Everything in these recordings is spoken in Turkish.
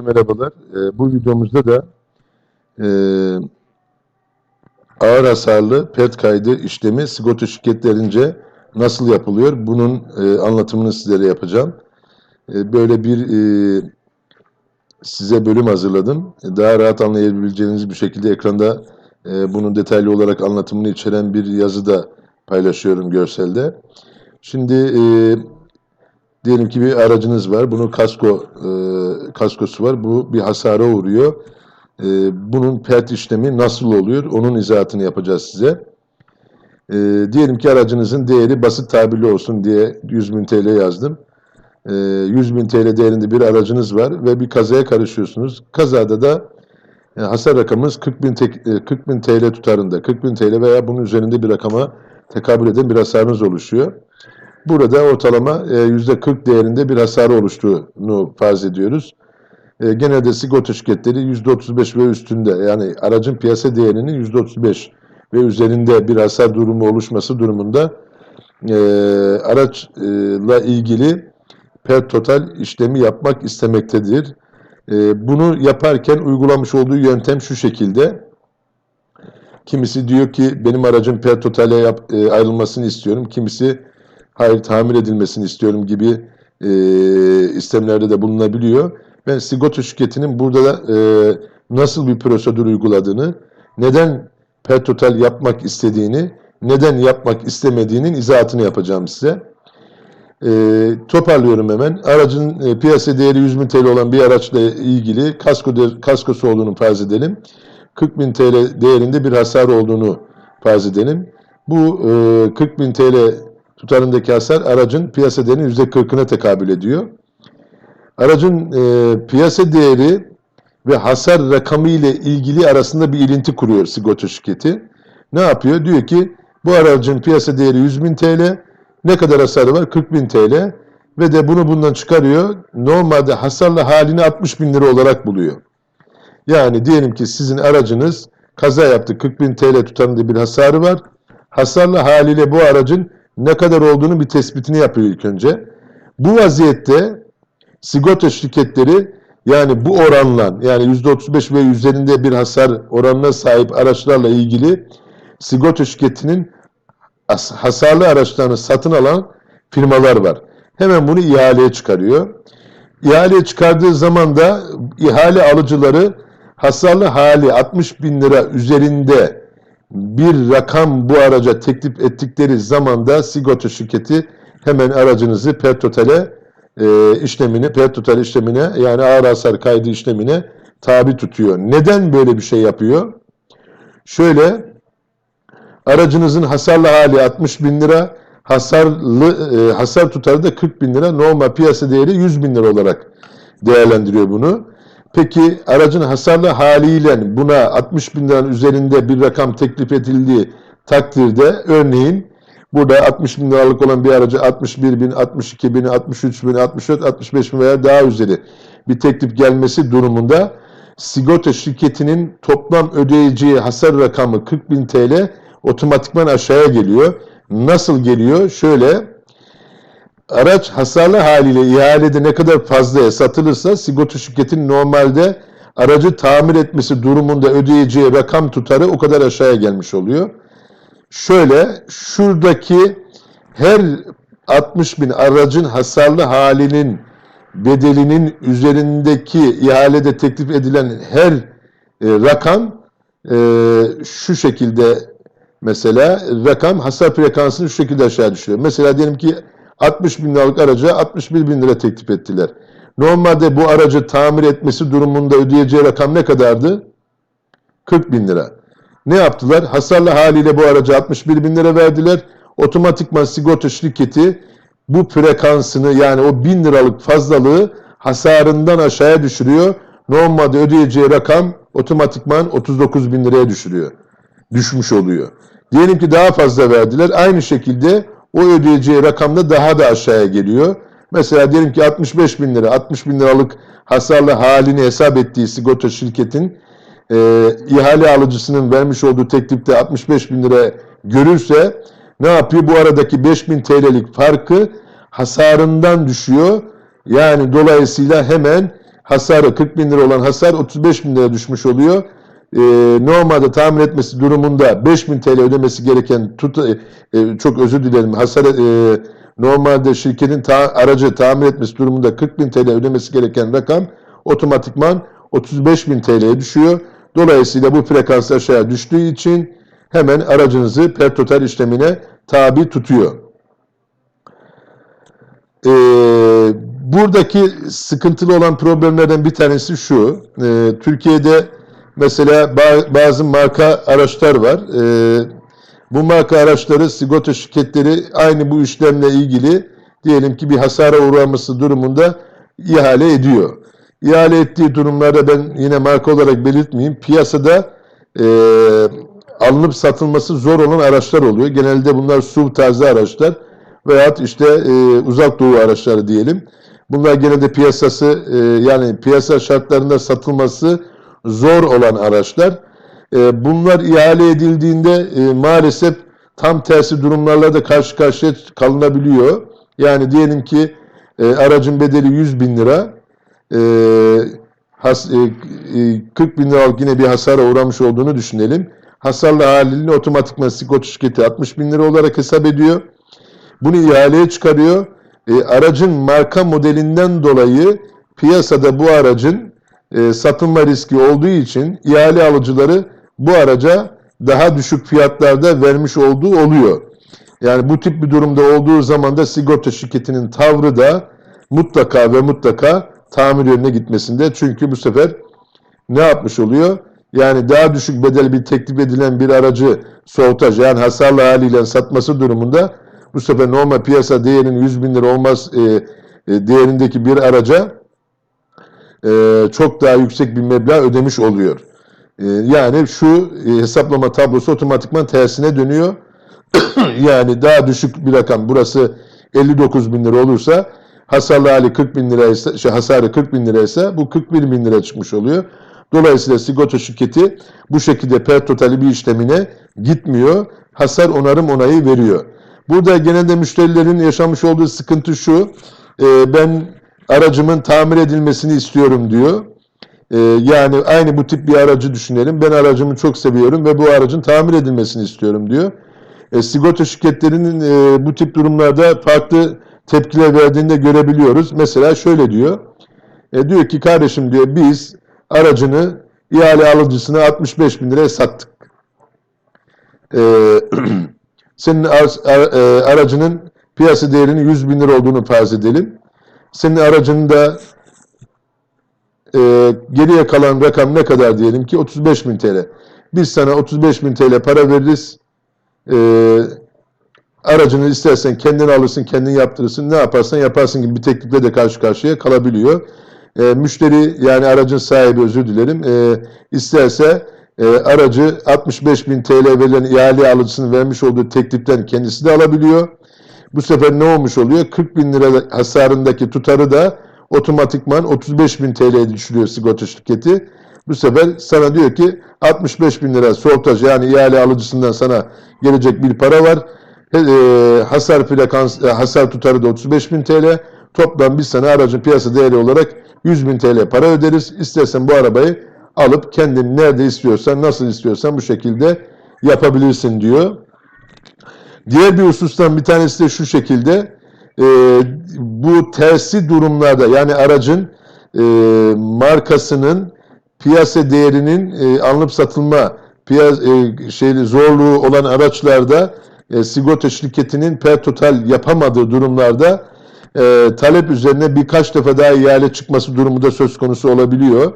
Merhabalar. Ee, bu videomuzda da e, ağır hasarlı pet kaydı işlemi sigorta şirketlerince nasıl yapılıyor? Bunun e, anlatımını sizlere yapacağım. E, böyle bir e, size bölüm hazırladım. Daha rahat anlayabileceğiniz bir şekilde ekranda e, bunun detaylı olarak anlatımını içeren bir yazı da paylaşıyorum görselde. Şimdi e, Diyelim ki bir aracınız var. Bunun kasko e, kaskosu var. Bu bir hasara uğruyor. E, bunun pert işlemi nasıl oluyor? Onun izahatını yapacağız size. E, diyelim ki aracınızın değeri basit tabirli olsun diye 100 bin TL yazdım. E, 100 bin TL değerinde bir aracınız var ve bir kazaya karışıyorsunuz. Kazada da e, hasar rakamınız 40 bin, tek- e, 40 bin TL tutarında. 40 bin TL veya bunun üzerinde bir rakama tekabül eden bir hasarınız oluşuyor. Burada ortalama e, %40 değerinde bir hasar oluştuğunu farz ediyoruz. E, genelde sigorta şirketleri %35 ve üstünde yani aracın piyasa değerinin %35 ve üzerinde bir hasar durumu oluşması durumunda e, araçla ilgili per total işlemi yapmak istemektedir. Bunu yaparken uygulamış olduğu yöntem şu şekilde. Kimisi diyor ki benim aracın per totale ayrılmasını istiyorum. Kimisi hayır tamir edilmesini istiyorum gibi e, istemlerde de bulunabiliyor. Ben sigorta şirketinin burada da e, nasıl bir prosedür uyguladığını, neden per total yapmak istediğini, neden yapmak istemediğinin izahatını yapacağım size. E, toparlıyorum hemen. Aracın e, piyasa değeri 100 bin TL olan bir araçla ilgili kasko de, kaskosu olduğunu farz edelim. 40 bin TL değerinde bir hasar olduğunu farz edelim. Bu e, 40 bin TL tutarındaki hasar aracın piyasa değerinin %40'ına tekabül ediyor. Aracın e, piyasa değeri ve hasar rakamı ile ilgili arasında bir ilinti kuruyor sigorta şirketi. Ne yapıyor? Diyor ki bu aracın piyasa değeri 100 bin TL, ne kadar hasarı var? 40 bin TL ve de bunu bundan çıkarıyor. Normalde hasarlı halini 60 bin lira olarak buluyor. Yani diyelim ki sizin aracınız kaza yaptı 40 bin TL tutarında bir hasarı var. Hasarlı haliyle bu aracın ne kadar olduğunu bir tespitini yapıyor ilk önce. Bu vaziyette sigorta şirketleri yani bu oranla yani %35 ve üzerinde bir hasar oranına sahip araçlarla ilgili sigorta şirketinin as- hasarlı araçlarını satın alan firmalar var. Hemen bunu ihaleye çıkarıyor. İhaleye çıkardığı zaman da ihale alıcıları hasarlı hali 60 bin lira üzerinde bir rakam bu araca teklif ettikleri zaman da sigorta şirketi hemen aracınızı per totale e, işlemini, per total işlemine yani ağır hasar kaydı işlemine tabi tutuyor. Neden böyle bir şey yapıyor? Şöyle aracınızın hasarlı hali 60 bin lira, hasarlı e, hasar tutarı da 40 bin lira, normal piyasa değeri 100 bin lira olarak değerlendiriyor bunu. Peki aracın hasarlı haliyle buna 60 bin liranın üzerinde bir rakam teklif edildiği takdirde örneğin burada 60 bin liralık olan bir aracı 61 bin, 62 bin, 63 bin, 64, 65 bin veya daha üzeri bir teklif gelmesi durumunda sigorta şirketinin toplam ödeyeceği hasar rakamı 40 bin TL otomatikman aşağıya geliyor. Nasıl geliyor? Şöyle Araç hasarlı haliyle ihalede ne kadar fazlaya satılırsa sigorta şirketinin normalde aracı tamir etmesi durumunda ödeyeceği rakam tutarı o kadar aşağıya gelmiş oluyor. Şöyle şuradaki her 60 bin aracın hasarlı halinin bedelinin üzerindeki ihalede teklif edilen her e, rakam e, şu şekilde mesela rakam hasar frekansını şu şekilde aşağı düşüyor. Mesela diyelim ki 60 bin liralık araca 61 bin lira teklif ettiler. Normalde bu aracı tamir etmesi durumunda ödeyeceği rakam ne kadardı? 40 bin lira. Ne yaptılar? Hasarlı haliyle bu araca 61 bin lira verdiler. Otomatikman sigorta şirketi bu frekansını yani o 1000 liralık fazlalığı hasarından aşağıya düşürüyor. Normalde ödeyeceği rakam otomatikman 39 bin liraya düşürüyor. Düşmüş oluyor. Diyelim ki daha fazla verdiler. Aynı şekilde o ödeyeceği rakam da daha da aşağıya geliyor. Mesela diyelim ki 65 bin lira, 60 bin liralık hasarlı halini hesap ettiği sigorta şirketin e, ihale alıcısının vermiş olduğu teklifte 65 bin lira görürse ne yapıyor? Bu aradaki 5 bin TL'lik farkı hasarından düşüyor. Yani dolayısıyla hemen hasarı 40 bin lira olan hasar 35 bin lira düşmüş oluyor. Ee, normalde tamir etmesi durumunda 5000 TL ödemesi gereken tut, e, e, çok özür dilerim hasar e, normalde şirketin ta, aracı tamir etmesi durumunda 40 bin TL ödemesi gereken rakam otomatikman 35 bin TL'ye düşüyor. Dolayısıyla bu frekans aşağı düştüğü için hemen aracınızı per total işlemine tabi tutuyor. Ee, buradaki sıkıntılı olan problemlerden bir tanesi şu. Ee, Türkiye'de mesela ba- bazı marka araçlar var. Ee, bu marka araçları sigorta şirketleri aynı bu işlemle ilgili diyelim ki bir hasara uğraması durumunda ihale ediyor. İhale ettiği durumlarda ben yine marka olarak belirtmeyeyim. Piyasada e, alınıp satılması zor olan araçlar oluyor. Genelde bunlar SUV tarzı araçlar veyahut işte e, uzak doğu araçları diyelim. Bunlar genelde piyasası e, yani piyasa şartlarında satılması zor olan araçlar. E, bunlar ihale edildiğinde e, maalesef tam tersi durumlarla da karşı karşıya kalınabiliyor. Yani diyelim ki e, aracın bedeli 100 bin lira, e, has, e, e, 40 bin liralık yine bir hasara uğramış olduğunu düşünelim. Hasarlı halini otomatikman sigorta şirketi 60 bin lira olarak hesap ediyor. Bunu ihaleye çıkarıyor. E, aracın marka modelinden dolayı piyasada bu aracın e, satılma riski olduğu için ihale alıcıları bu araca daha düşük fiyatlarda vermiş olduğu oluyor. Yani bu tip bir durumda olduğu zaman da sigorta şirketinin tavrı da mutlaka ve mutlaka tamir yönüne gitmesinde. Çünkü bu sefer ne yapmış oluyor? Yani daha düşük bedel bir teklif edilen bir aracı soğutaj yani hasarlı haliyle satması durumunda bu sefer normal piyasa değerinin 100 bin lira olmaz e, e, değerindeki bir araca e, çok daha yüksek bir meblağ ödemiş oluyor. E, yani şu e, hesaplama tablosu otomatikman tersine dönüyor. yani daha düşük bir rakam burası 59 bin lira olursa hasarlı hali 40 bin liraysa, şey, hasarı 40 bin liraysa bu 41 bin lira çıkmış oluyor. Dolayısıyla sigorta şirketi bu şekilde per totali bir işlemine gitmiyor. Hasar onarım onayı veriyor. Burada genelde müşterilerin yaşamış olduğu sıkıntı şu. e, ben aracımın tamir edilmesini istiyorum diyor. E, yani aynı bu tip bir aracı düşünelim. Ben aracımı çok seviyorum ve bu aracın tamir edilmesini istiyorum diyor. E, sigorta şirketlerinin e, bu tip durumlarda farklı tepkiler verdiğini de görebiliyoruz. Mesela şöyle diyor. E, diyor ki kardeşim diyor biz aracını ihale alıcısına 65 bin liraya sattık. E, senin ar- ar- e, aracının piyasa değerinin 100 bin lira olduğunu farz edelim. Senin aracının da e, geriye kalan rakam ne kadar diyelim ki 35 bin TL. Biz sana 35 bin TL para veririz. E, aracını istersen kendin alırsın, kendin yaptırırsın, ne yaparsan yaparsın gibi bir teklifle de karşı karşıya kalabiliyor. E, müşteri yani aracın sahibi özür dilerim e, isterse e, aracı 65 bin TL verilen ihale alıcısının vermiş olduğu tekliften kendisi de alabiliyor. Bu sefer ne olmuş oluyor? 40 bin lira hasarındaki tutarı da otomatikman 35 bin TL'ye düşürüyor sigorta şirketi. Bu sefer sana diyor ki 65 bin lira sortaj yani ihale alıcısından sana gelecek bir para var. E, hasar frekans, e, hasar tutarı da 35 bin TL. Toplam biz sana aracın piyasa değeri olarak 100 bin TL para öderiz. İstersen bu arabayı alıp kendin nerede istiyorsan, nasıl istiyorsan bu şekilde yapabilirsin diyor. Diğer bir husustan bir tanesi de şu şekilde e, bu tersi durumlarda yani aracın e, markasının piyasa değerinin e, alınıp satılma piyasa, e, şeyli zorluğu olan araçlarda e, sigorta şirketinin per total yapamadığı durumlarda e, talep üzerine birkaç defa daha ihale çıkması durumu da söz konusu olabiliyor.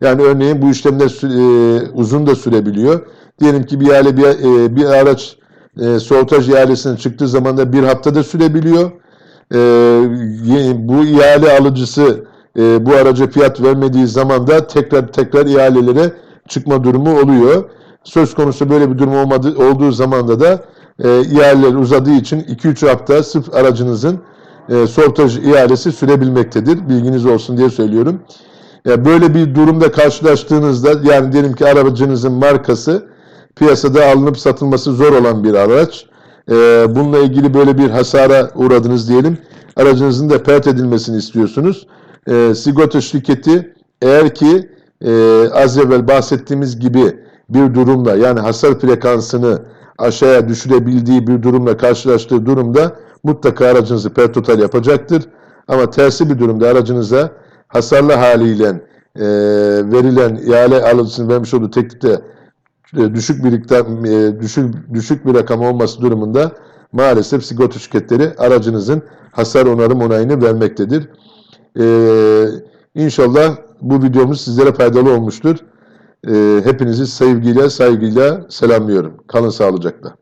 Yani örneğin bu işlemler e, uzun da sürebiliyor. Diyelim ki bir ihale bir, e, bir araç e, soğutaj ihalesine çıktığı zaman da bir haftada sürebiliyor. E, bu ihale alıcısı e, bu araca fiyat vermediği zaman da tekrar tekrar ihalelere çıkma durumu oluyor. Söz konusu böyle bir durum olmadı, olduğu zamanda da e, ihaleler uzadığı için 2-3 hafta sırf aracınızın e, sortaj ihalesi sürebilmektedir. Bilginiz olsun diye söylüyorum. Ya böyle bir durumda karşılaştığınızda yani diyelim ki aracınızın markası piyasada alınıp satılması zor olan bir araç. E, bununla ilgili böyle bir hasara uğradınız diyelim. Aracınızın da pert edilmesini istiyorsunuz. e, sigorta şirketi eğer ki e, az evvel bahsettiğimiz gibi bir durumla yani hasar frekansını aşağıya düşürebildiği bir durumla karşılaştığı durumda mutlaka aracınızı per total yapacaktır. Ama tersi bir durumda aracınıza hasarlı haliyle e, verilen ihale alıcısının vermiş olduğu teklifte düşük bir miktar- e, düşük düşük bir rakam olması durumunda maalesef sigorta şirketleri aracınızın hasar onarım onayını vermektedir. Ee, inşallah bu videomuz sizlere faydalı olmuştur. Ee, hepinizi sevgiyle, saygıyla selamlıyorum. Kalın sağlıcakla.